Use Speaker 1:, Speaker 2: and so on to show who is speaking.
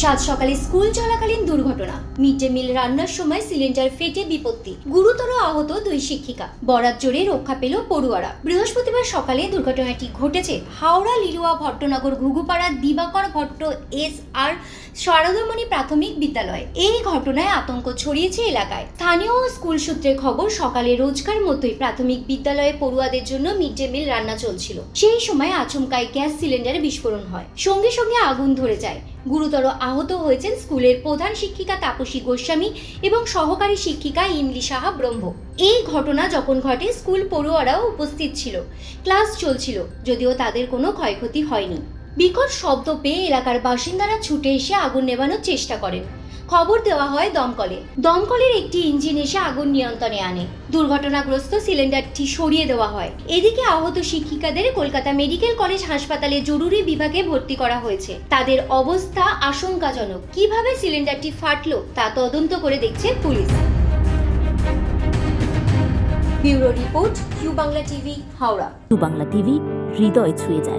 Speaker 1: সাত সকালে স্কুল চলাকালীন দুর্ঘটনা। মিড ডে মিল রান্নার সময় সিলিন্ডার ফেটে বিপত্তি। গুরুতর আহত দুই শিক্ষিকা। বরাত জোরে রক্ষা পেল পড়ুয়ারা। বৃহস্পতিবার সকালে দুর্ঘটনাটি ঘটেছে হাওড়া, লিলুয়া, ভট্টনগর, ঘুঘুপাড়া, দিবাকর ভট্ট, এস আর শারদামণি প্রাথমিক বিদ্যালয়। এই ঘটনায় আতঙ্ক ছড়িয়েছে এলাকায়। স্থানীয় স্কুল সূত্রে খবর, সকালে রোজকার মতোই প্রাথমিক বিদ্যালয়ে পড়ুয়াদের জন্য মিড ডে মিল রান্না চলছিল। সেই সময় আচমকায় গ্যাস সিলিন্ডারে বিস্ফোরণ হয়। সঙ্গে সঙ্গে আগুন ধরে যায়। গুরুতর আহত হয়েছেন স্কুলের প্রধান শিক্ষিকা তাপসী গোস্বামী এবং সহকারী শিক্ষিকা ইমলি সাহা ব্রহ্ম। এই ঘটনা যখন ঘটে, স্কুল পড়ুয়ারাও উপস্থিত ছিল। ক্লাস চলছিল, যদিও তাদের কোনো ক্ষয়ক্ষতি হয়নি। বিকট শব্দ পেয়ে এলাকার বাসিন্দারা ছুটে এসে আগুন নেভানোর চেষ্টা করেন। খবর দেওয়া হয় দমকলে। দমকলের একটি ইঞ্জিন এসে আগুন নিয়ন্ত্রণে আনে। দুর্ঘটনাগ্রস্ত সিলিন্ডারটি সরিয়ে দেওয়া হয়। এদিকে আহত শিক্ষিকাদের কলকাতা মেডিকেল কলেজ হাসপাতালে জরুরি বিভাগে ভর্তি করা হয়েছে। তাদের অবস্থা আশঙ্কাজনক। কীভাবে সিলিন্ডারটি ফাটলো তা তদন্ত করে দেখছে police. Bureau report U Bangla TV, Howrah.
Speaker 2: To Bangla TV, হৃদয় ছুঁয়ে যায়।